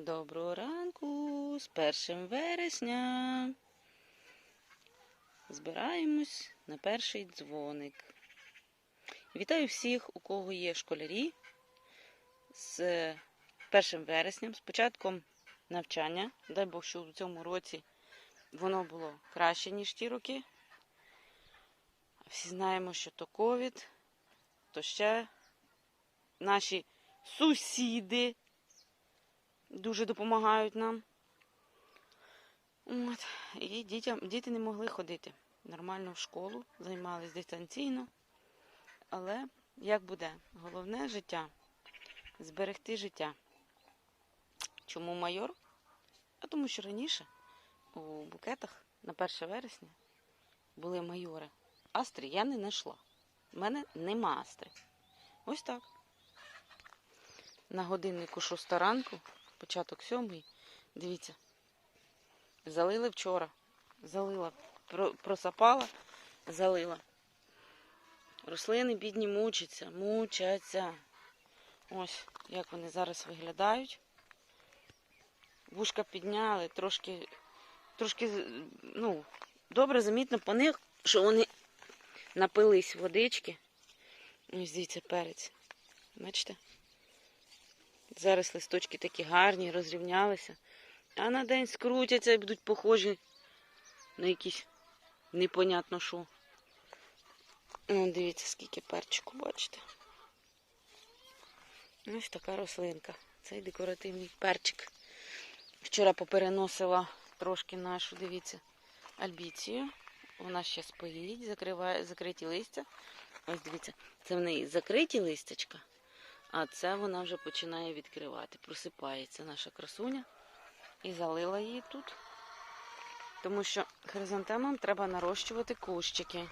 Доброго ранку з першим вересня. Збираємось на перший дзвоник. Вітаю всіх, у кого є школярі з першим вересням, з початком навчання. Дай Бог, що в цьому році воно було краще, ніж ті роки. Всі знаємо, що то ковід, то ще наші сусіди дуже допомагають нам. От. І дітям, діти не могли ходити нормально в школу, займалися дистанційно. Але як буде? Головне життя зберегти життя. Чому майор? А тому що раніше у букетах на 1 вересня були майори. Астри я не знайшла. У мене нема астри. Ось так. На годиннику 6 ранку, початок сьомий, дивіться, залили вчора. Залила, просапала, залила. Рослини бідні мучаться, мучаться. Ось як вони зараз виглядають. Вушка підняли, трошки, трошки, ну, добре замітно по них, що вони напились водички. Ось дивіться, перець. Бачите? Зараз листочки такі гарні, розрівнялися. А на день скрутяться і будуть похожі на якісь непонятно що. Ну, дивіться, скільки перчику, бачите. Ось така рослинка. Цей декоративний перчик. Вчора попереносила трошки нашу, дивіться, альбіцію. Вона ще закриває, закриті листя. Ось дивіться, це в неї закриті листячка, а це вона вже починає відкривати. Просипається наша красуня. І залила її тут. Тому що хризантемам треба нарощувати кущики.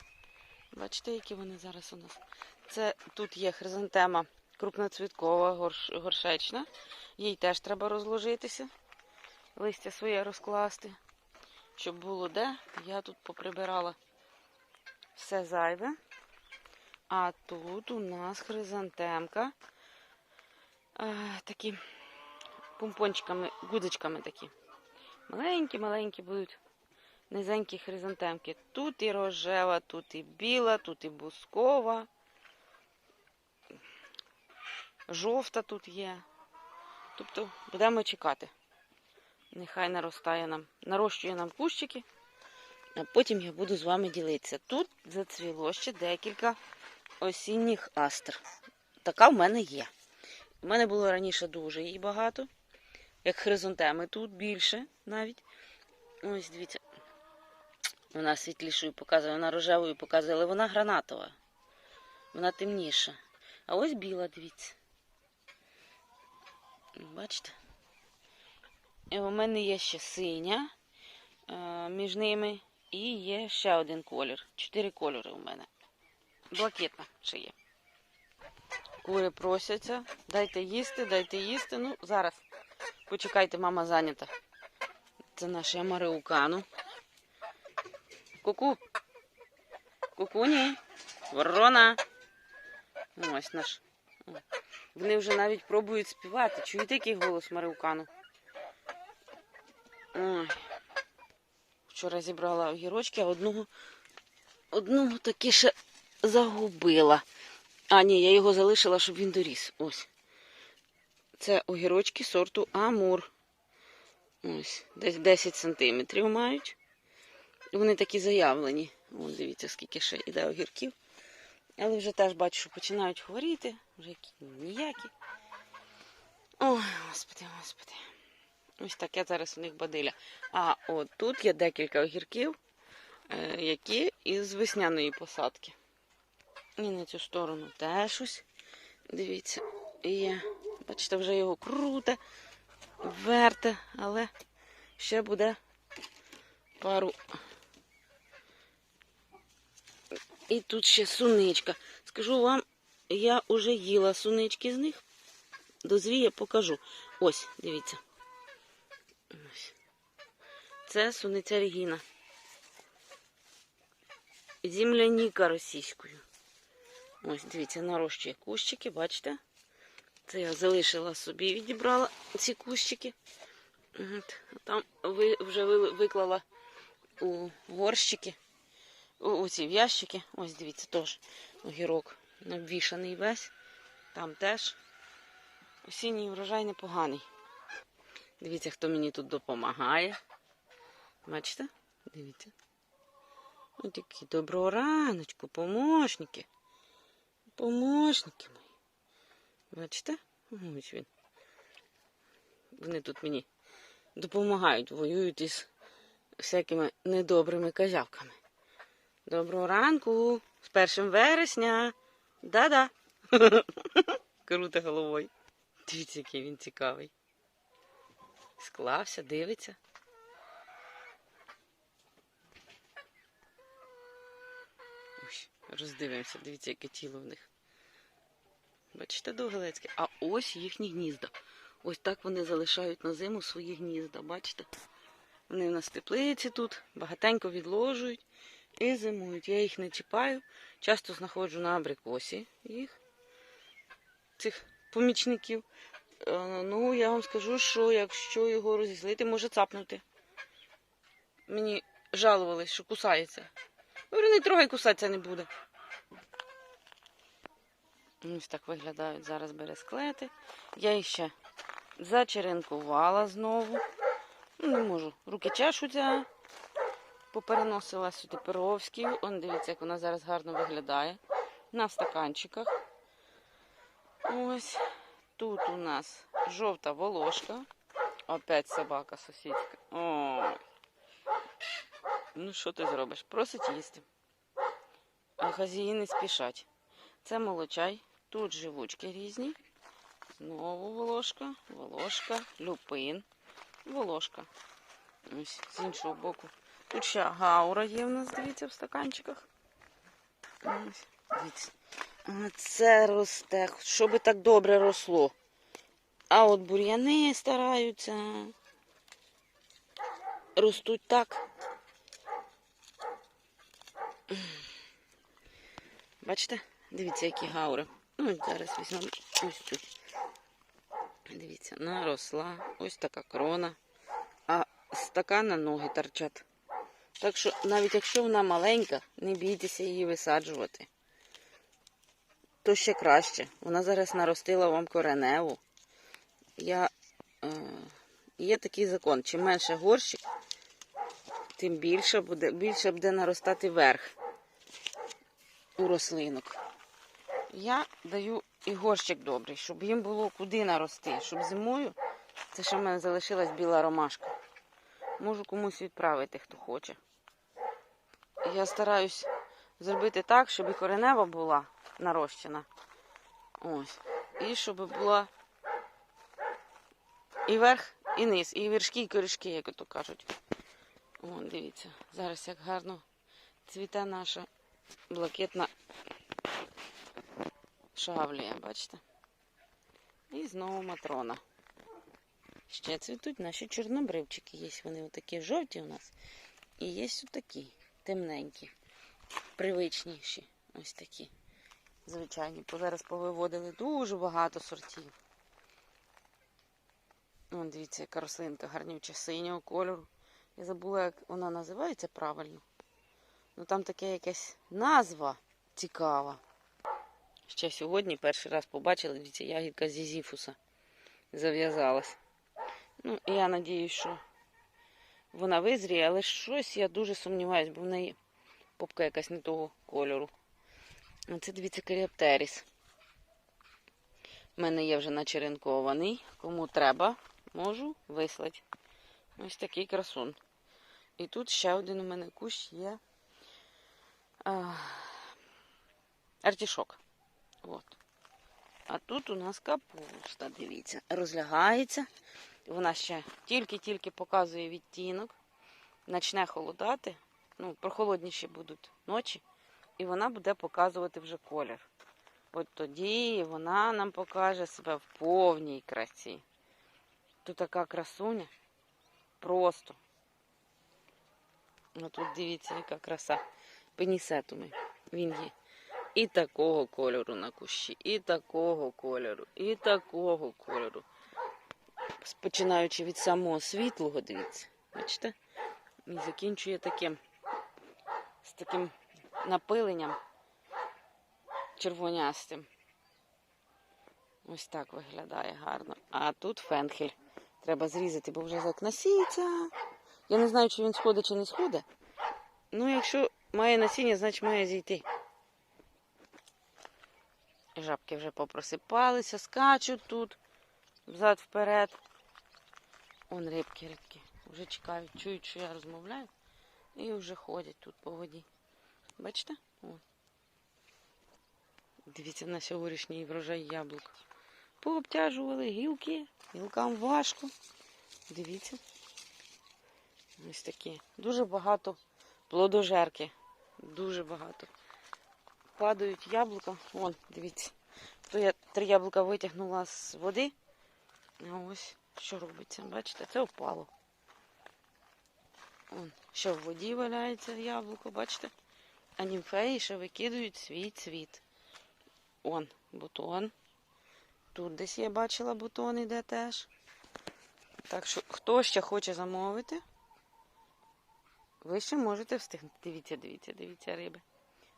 Бачите, які вони зараз у нас. Це тут є хризантема крупноцвіткова, горш, горшечна. Їй теж треба розложитися, листя своє розкласти. Щоб було де. Я тут поприбирала все зайве. А тут у нас хризантемка. Такі помпончиками, гудзичками такі. Маленькі-маленькі будуть низенькі хризантемки. Тут і рожева, тут і біла, тут і бускова. Жовта тут є. Тобто будемо чекати. Нехай наростає нам, нарощує нам кущики, а потім я буду з вами ділитися. Тут зацвіло ще декілька осінніх астр. Така в мене є. У мене було раніше дуже її багато, як хризантеми. Тут більше навіть. Ось дивіться. Вона світлішою показує, вона рожевою показує, але вона гранатова. Вона темніша. А ось біла, дивіться. Бачите? І у мене є ще синя е, між ними. І є ще один колір. Чотири кольори у мене. Блакитна ще є. Кури просяться. Дайте їсти, дайте їсти. Ну, зараз. Почекайте, мама зайнята. Це наша Мариукану. Ку-ку. Кукуні. Ворона. Ось наш. Вони вже навіть пробують співати. Чуєте, який голос Мариукану? Ой. Вчора зібрала огірочки, а одного, одного таки ще загубила. А, ні, я його залишила, щоб він доріс. Ось. Це огірочки сорту Амур. Ось, десь 10 сантиметрів мають. Вони такі заявлені. Вон, дивіться, скільки ще йде огірків. Але вже теж бачу, що починають хворіти, вже які ніякі. Ой, господи, господи. Ось таке зараз у них бадиля. А от тут є декілька огірків, е, які із весняної посадки. І на цю сторону теж ось. Дивіться, є. Бачите, вже його круте, верте, але ще буде пару. І тут ще суничка. Скажу вам, я вже їла сунички з них. Дозвіє покажу. Ось, дивіться. Ось. Це суниця Регіна. Земляніка російською. Ось, дивіться, нарощує кущики, бачите? Це я залишила собі, відібрала ці кущики. Там вже виклала у горщики, у, ці в. Ось дивіться, теж огірок обвішаний весь. Там теж осінній врожай непоганий. Дивіться, хто мені тут допомагає. Бачите? Дивіться. Ось такі доброго раночку, помощники. Помощники мої. Бачите? Ось він. Вони тут мені допомагають, воюють із всякими недобрими козявками. Доброго ранку! З першим вересня. Да-да. Круте головою. Дивіться, який він цікавий. Склався, дивиться. Ось, роздивимося, дивіться, яке тіло в них. Бачите, довгелецьке. А ось їхні гнізда. Ось так вони залишають на зиму свої гнізда. Бачите? Вони в нас в теплиці тут, багатенько відложують і зимують. Я їх не чіпаю. Часто знаходжу на абрикосі їх, цих помічників. Е, Ну, я вам скажу, що якщо його розізлити, може цапнути. Мені жалувались, що кусається. Говорю, не трогай, кусатися не буде. Ось так виглядають зараз бересклети. Я їх ще зачеренкувала знову. Ну, не можу. Руки чешуться. Попереносила сюди Перовський. Он дивіться, як вона зараз гарно виглядає. На стаканчиках. Ось. Тут у нас жовта волошка. Опять собака сусідська. Ой. Ну, що ти зробиш? Просить їсти. А хазії не спішать. Це молочай. Тут живучки різні. Знову волошка, волошка, люпин, волошка. Ось з іншого боку. Тут ще гаура є в нас, дивіться, в стаканчиках. Ось, дивіться. Це росте, щоб так добре росло. А от бур'яни стараються. Ростуть так. Бачите? Дивіться, які гаури. Ну, зараз візьмемо ось цю. Дивіться, наросла. Ось така крона. А стакана ноги торчать. Так що, навіть якщо вона маленька, не бійтеся її висаджувати. То ще краще. Вона зараз наростила вам кореневу. Я, е, є такий закон. Чим менше горщик, тим більше буде, більше буде наростати верх у рослинок. Я даю і горщик добрий, щоб їм було куди нарости. Щоб зимою, це ще в мене залишилась біла ромашка. Можу комусь відправити, хто хоче. Я стараюсь зробити так, щоб і коренева була нарощена. Ось. І щоб була і верх, і низ, і вершки, і корішки, як то кажуть. Вон, дивіться, зараз як гарно цвіте наша блакитна шавлія, бачите? І знову матрона. Ще цвітуть наші чорнобривчики. Є вони отакі жовті у нас. І є отакі темненькі, привичніші. Ось такі. Звичайні. Зараз повиводили дуже багато сортів. Вон, дивіться, яка рослинка гарнюча синього кольору. Я забула, як вона називається правильно. Ну там таке якась назва цікава. Ще сьогодні перший раз побачила, дивіться, ягідка зізіфуса зав'язалась. Ну, я надіюсь, що вона визріє, але щось я дуже сумніваюсь, бо в неї попка якась не того кольору. А це, дивіться, каріаптеріс. У мене є вже начеренкований. Кому треба, можу вислати. Ось такий красун. І тут ще один у мене кущ є. Артішок. От. А тут у нас капуста, дивіться, розлягається. Вона ще тільки-тільки показує відтінок. Начне холодати. Ну, прохолодніші будуть ночі. І вона буде показувати вже колір. От тоді вона нам покаже себе в повній красі. Тут така красуня. Просто. Ну тут дивіться, яка краса. Пенісетуми. Він є І такого кольору на кущі, і такого кольору, і такого кольору. Починаючи від самого світлого, дивіться, бачите? І закінчує таким з таким напиленням червонястим. Ось так виглядає гарно. А тут фенхель. Треба зрізати, бо вже насіється. Я не знаю, чи він сходить, чи не сходить. Ну, якщо має насіння, значить має зійти. Жабки вже попросипалися, скачуть тут, взад вперед. Он рибки, рибки. Вже чекають, чують, що я розмовляю. І вже ходять тут по воді. Бачите? О. Дивіться на сьогоднішній врожай яблук. Пообтяжували гілки, гілкам важко. Дивіться. Ось такі. Дуже багато плодожерки. Дуже багато. Падають яблука. Вон, дивіться. То я три яблука витягнула з води. А ось що робиться. Бачите, це впало. Вон, що в воді валяється яблуко, бачите? А німфеї ще викидують свій цвіт. Он, бутон. Тут десь я бачила бутон іде теж. Так що, хто ще хоче замовити, ви ще можете встигнути. Дивіться, дивіться, дивіться риби.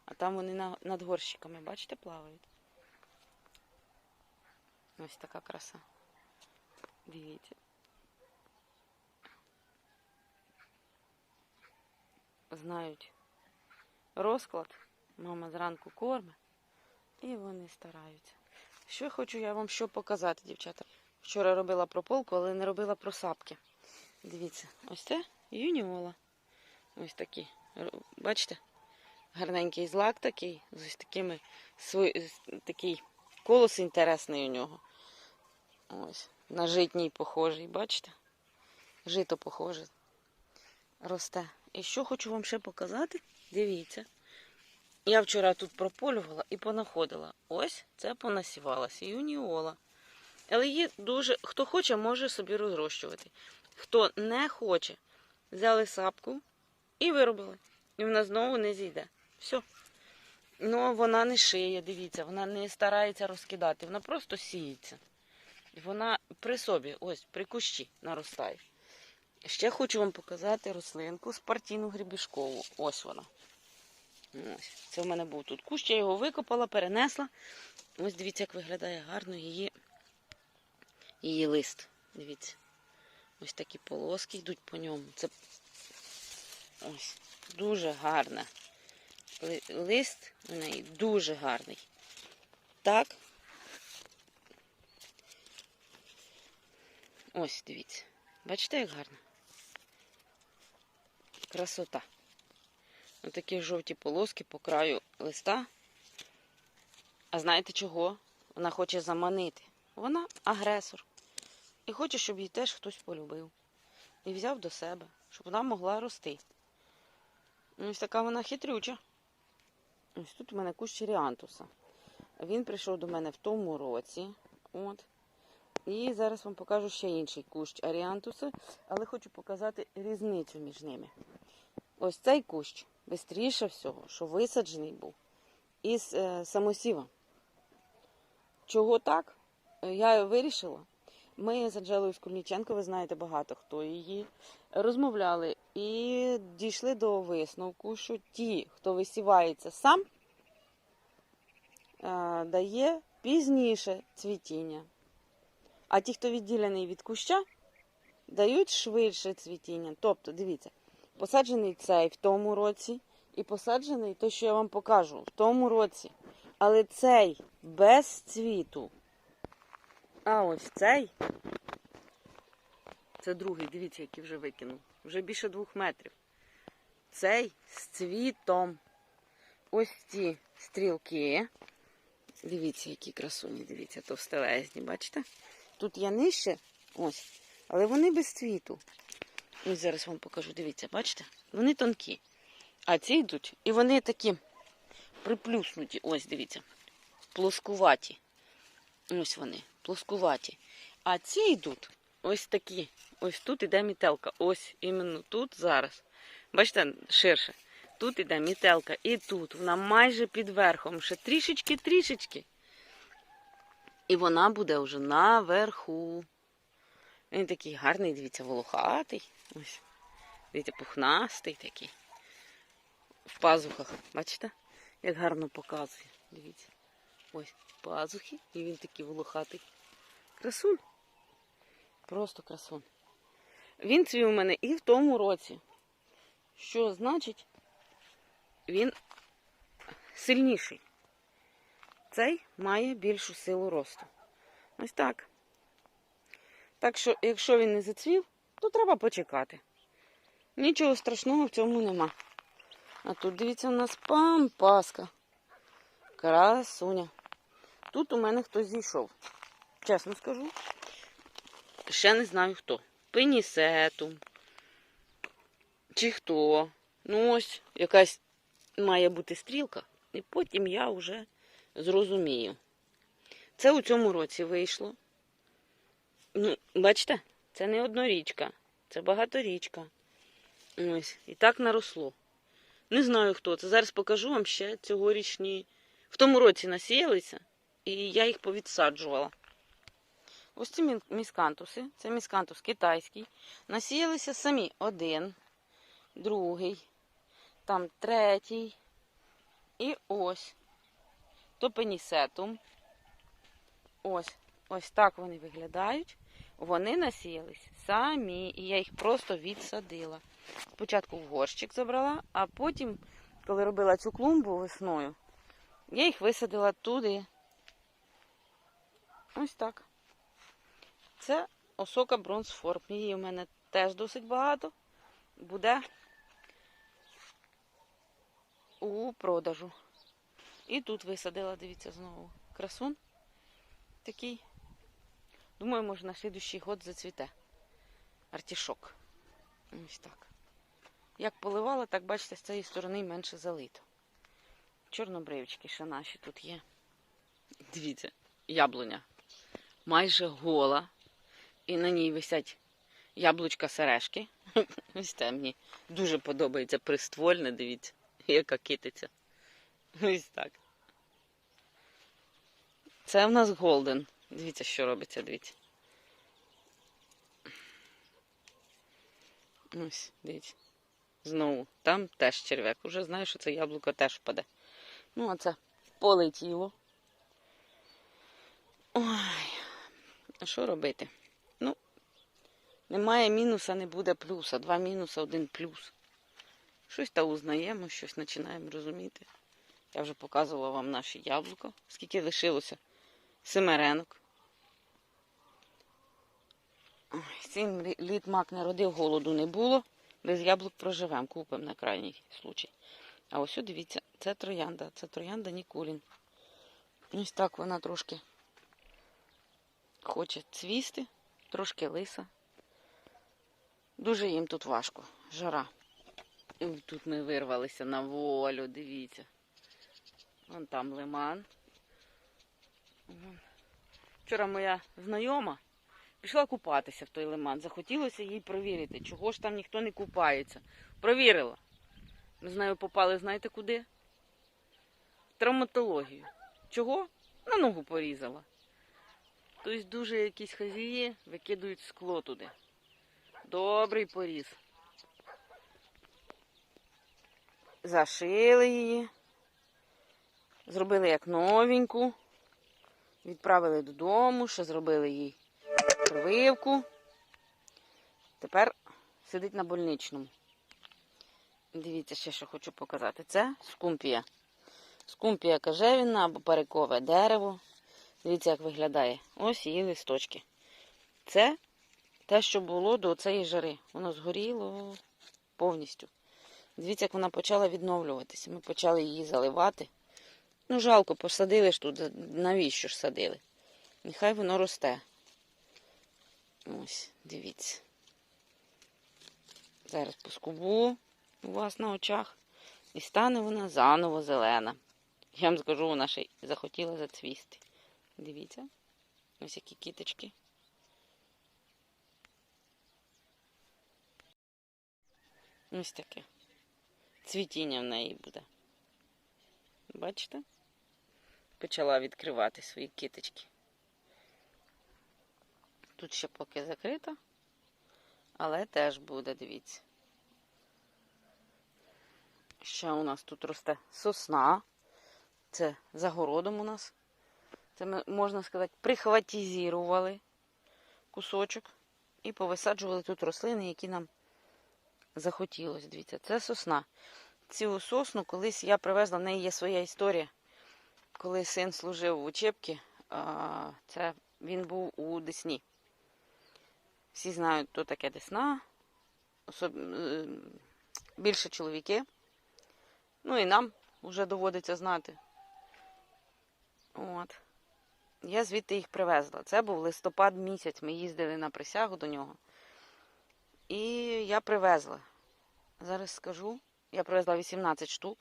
А там вони над горщиками, бачите, плавають. Ось така краса. Дивіться. Знають розклад. Мама зранку корме. І вони стараються. Що хочу я вам що показати, дівчата. Вчора робила прополку, але не робила просапки. Дивіться, ось це юніола. Ось такі. Бачите? Гарненький злак такий, з ось такими такий колос інтересний у нього. Ось. На житній похожий, бачите? Жито похоже. Росте. І що хочу вам ще показати? Дивіться. Я вчора тут прополювала і понаходила. Ось це понасівалася. Юніола. Але її дуже. Хто хоче, може собі розрощувати. Хто не хоче, взяли сапку і виробили. І вона знову не зійде. Все. Ну, вона не шиє, дивіться, вона не старається розкидати, вона просто сіється. Вона при собі, ось, при кущі наростає. Ще хочу вам показати рослинку спартійну грібішкову. Ось вона. Ось. Це в мене був тут кущ, я його викопала, перенесла. Ось дивіться, як виглядає гарно її, її лист. Дивіться. Ось такі полоски йдуть по ньому. Це ось дуже гарна. Лист у неї дуже гарний. Так. Ось, дивіться. Бачите, як гарно? Красота. Ось такі жовті полоски по краю листа. А знаєте чого? Вона хоче заманити. Вона агресор. І хоче, щоб її теж хтось полюбив. І взяв до себе, щоб вона могла рости. Ось така вона хитрюча. Ось тут у мене кущ ріантуса. Він прийшов до мене в тому році. От. І зараз вам покажу ще інший кущ аріантуса, але хочу показати різницю між ними. Ось цей кущ, бистріше всього, що висаджений був із е, самосіва. Чого так? Я вирішила. Ми з Анжелою Скульніченко, ви знаєте багато хто її, розмовляли і дійшли до висновку, що ті, хто висівається сам, е, дає пізніше цвітіння. А ті, хто відділений від куща, дають швидше цвітіння. Тобто, дивіться, посаджений цей в тому році, і посаджений той, що я вам покажу, в тому році. Але цей без цвіту. А ось цей. Це другий, дивіться, який вже викинув. Вже більше двох метрів. Цей з цвітом. Ось ці стрілки. Дивіться, які красуні, дивіться, товстелезні, бачите? Тут я нижче, ось, але вони без цвіту. Ось зараз вам покажу, дивіться, бачите? Вони тонкі. А ці йдуть, і вони такі приплюснуті. Ось, дивіться, плоскуваті. Ось вони, плоскуваті. А ці йдуть ось такі. Ось тут іде мітелка. Ось іменно тут зараз. Бачите, ширше. тут іде мітелка, і тут. Вона майже під верхом. Ще трішечки-трішечки. І вона буде вже наверху. Він такий гарний, дивіться, волохатий. Ось. Дивіться, пухнастий такий. В пазухах. Бачите? Як гарно показує. Дивіться. Ось пазухи. І він такий волохатий. Красун. Просто красун. Він цвів у мене і в тому році. Що значить, він сильніший. Цей має більшу силу росту. Ось так. Так що, якщо він не зацвів, то треба почекати. Нічого страшного в цьому нема. А тут, дивіться, у нас пампаска. Красуня. Тут у мене хтось зійшов. Чесно скажу. Ще не знаю хто. Пенісетум. Чи хто. Ну ось, якась має бути стрілка. І потім я вже зрозумію. Це у цьому році вийшло. Ну, бачите, це не однорічка, це багаторічка. Ось, і так наросло. Не знаю хто це. Зараз покажу вам ще цьогорічні. В тому році насіялися, і я їх повідсаджувала. Ось ці міскантуси, це міскантус китайський. Насіялися самі один, другий, там третій. І ось. То пенісетум. Ось. Ось так вони виглядають. Вони насіялись самі, і я їх просто відсадила. Спочатку в горщик забрала, а потім, коли робила цю клумбу весною, я їх висадила туди. Ось так. Це осока бронзформ. Її в мене теж досить багато. Буде у продажу. І тут висадила, дивіться, знову красун такий. Думаю, може на слідущий год зацвіте. Артішок. Ось так. Як поливала, так бачите, з цієї сторони менше залито. Чорнобривчики ще наші тут є. Дивіться, яблуня. Майже гола. І на ній висять яблучка сережки. Ось це мені дуже подобається приствольне, дивіться, яка китиця. Ось так. Це в нас голден. Дивіться, що робиться, дивіться. Ось, дивіться. Знову. Там теж черв'як. Уже знаю, що це яблуко теж впаде. Ну, а це полетіло. Ой, а що робити? Немає мінуса, не буде плюса. Два мінуса, один плюс. Щось та узнаємо, щось починаємо розуміти. Я вже показувала вам наші яблука, скільки лишилося семеренок. Сім літ мак не родив, голоду не було. Без яблук проживемо, купимо на крайній случай. А ось дивіться, це троянда. Це троянда Нікулін. Ось так вона трошки хоче цвісти, трошки лиса. Дуже їм тут важко, жара. Тут ми вирвалися на волю, дивіться. Вон там лиман. Вчора моя знайома пішла купатися в той лиман. Захотілося їй провірити, чого ж там ніхто не купається. Провірила. Ми з нею попали, знаєте куди? В травматологію. Чого? На ногу порізала. Тобто дуже якісь хазії викидують скло туди. Добрий поріз. Зашили її. Зробили як новеньку. Відправили додому, ще зробили їй прививку. Тепер сидить на больничному. Дивіться, ще що хочу показати. Це скумпія. Скумпія кажевіна або парикове дерево. Дивіться, як виглядає. Ось її листочки. Це те, що було до цієї жари. Воно згоріло повністю. Дивіться, як вона почала відновлюватися. Ми почали її заливати. Ну, жалко, посадили ж тут. Навіщо ж садили? Нехай воно росте. Ось, дивіться. Зараз поскубу у вас на очах. І стане вона заново зелена. Я вам скажу, вона ще захотіла зацвісти. Дивіться. Ось які кіточки. Ось таке. цвітіння в неї буде. Бачите? Почала відкривати свої киточки. Тут ще поки закрита, але теж буде, дивіться. Ще у нас тут росте сосна. Це за городом у нас. Це ми, можна сказати, прихватізірували кусочок і повисаджували тут рослини, які нам захотілося. Дивіться, це сосна. Цю сосну колись я привезла, в неї є своя історія. Коли син служив в учебці, це він був у Десні. Всі знають, хто таке Десна. Особ... е, Більше чоловіки. Ну і нам вже доводиться знати. От. Я звідти їх привезла. Це був листопад місяць. Ми їздили на присягу до нього. І я привезла. Зараз скажу. Я привезла 18 штук.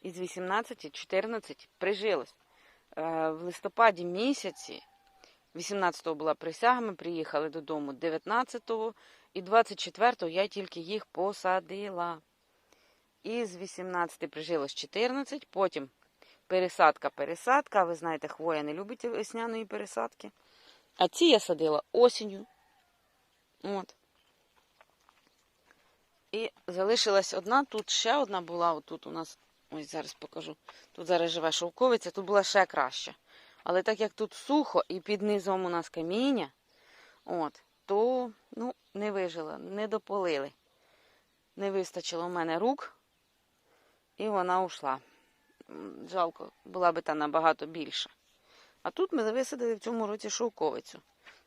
Із 18 14 прижилось. Е, В листопаді місяці, 18-го була присяга, ми приїхали додому 19-го і 24-го я тільки їх посадила. Із 18 прижилось 14, потім пересадка, пересадка. Ви знаєте, хвоя не любить весняної пересадки. А ці я садила осінню. От. І залишилась одна, тут ще одна була, отут у нас, ось зараз покажу. Тут зараз живе шовковиця, тут була ще краще. Але так як тут сухо і під низом у нас каміння, от, то ну, не вижила, не дополили. Не вистачило в мене рук, і вона ушла. Жалко, була би та набагато більша. А тут ми висадили в цьому році шовковицю.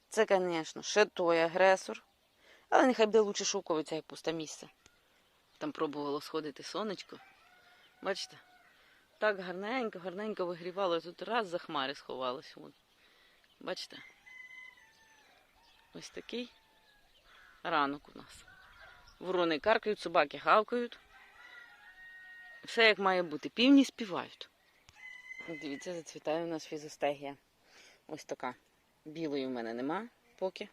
Це, звісно, ще той агресор. Але нехай буде лучше шовковиця, як пусте місце. Там пробувало сходити сонечко. Бачите? Так гарненько, гарненько вигрівало. Тут раз за хмари сховалося. От. Бачите? Ось такий ранок у нас. Ворони каркають, собаки гавкають. Все як має бути. Півні співають. Дивіться, зацвітає у нас фізостегія. Ось така. Білої в мене нема поки.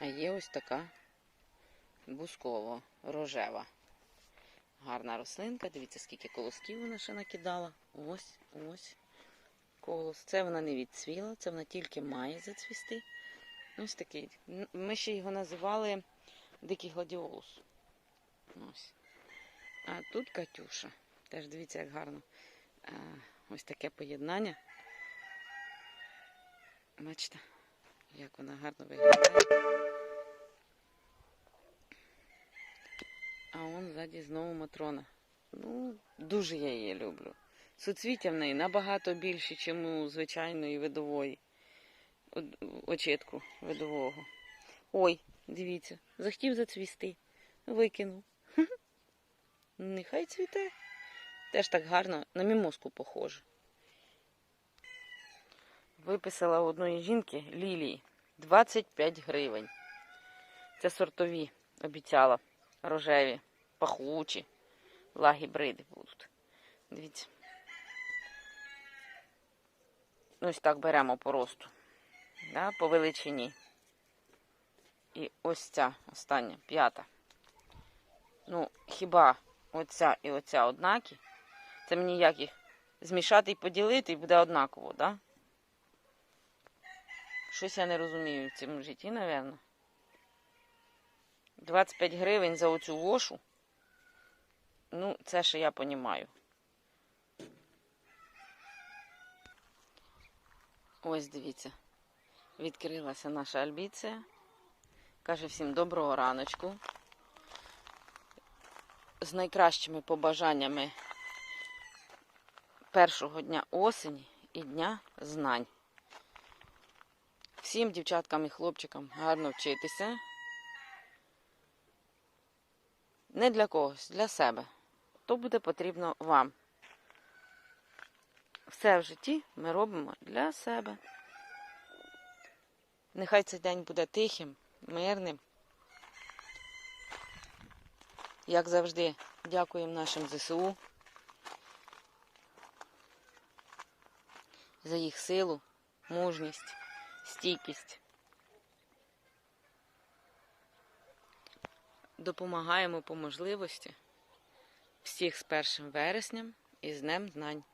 А є ось така бусково рожева. Гарна рослинка. Дивіться, скільки колосків вона ще накидала. Ось, ось. Колос. Це вона не відцвіла, це вона тільки має зацвісти. Ось такий. Ми ще його називали Дикий гладіолус. Ось. А тут Катюша. Теж дивіться, як гарно. Ось таке поєднання. Бачите, як вона гарно виглядає. А он ззаді знову Матрона. Ну, дуже я її люблю. Суцвіття в неї набагато більше, ніж у звичайної видової. Очітку видового. Ой, дивіться, захотів зацвісти. Викинув. Нехай цвіте. Теж так гарно, на мімозку похоже. Виписала у одної жінки лілії 25 гривень. Це сортові, обіцяла. Рожеві, пахучі, лагібриди будуть. Дивіться. Ось так беремо по росту. Да, по величині. І ось ця остання, п'ята. Ну, хіба оця і оця однакі? Це мені як їх змішати і поділити, і буде однаково, да? Щось я не розумію в цьому житті, напевно. 25 гривень за оцю вошу. Ну, це ще я понімаю. Ось дивіться. Відкрилася наша альбіція. Каже всім доброго раночку. З найкращими побажаннями першого дня осені і дня знань. Всім дівчаткам і хлопчикам гарно вчитися. Не для когось, для себе. То буде потрібно вам. Все в житті ми робимо для себе. Нехай цей день буде тихим, мирним. Як завжди, дякуємо нашим ЗСУ за їх силу, мужність, стійкість. Допомагаємо по можливості Всіх з 1 вересням і з Днем Знань.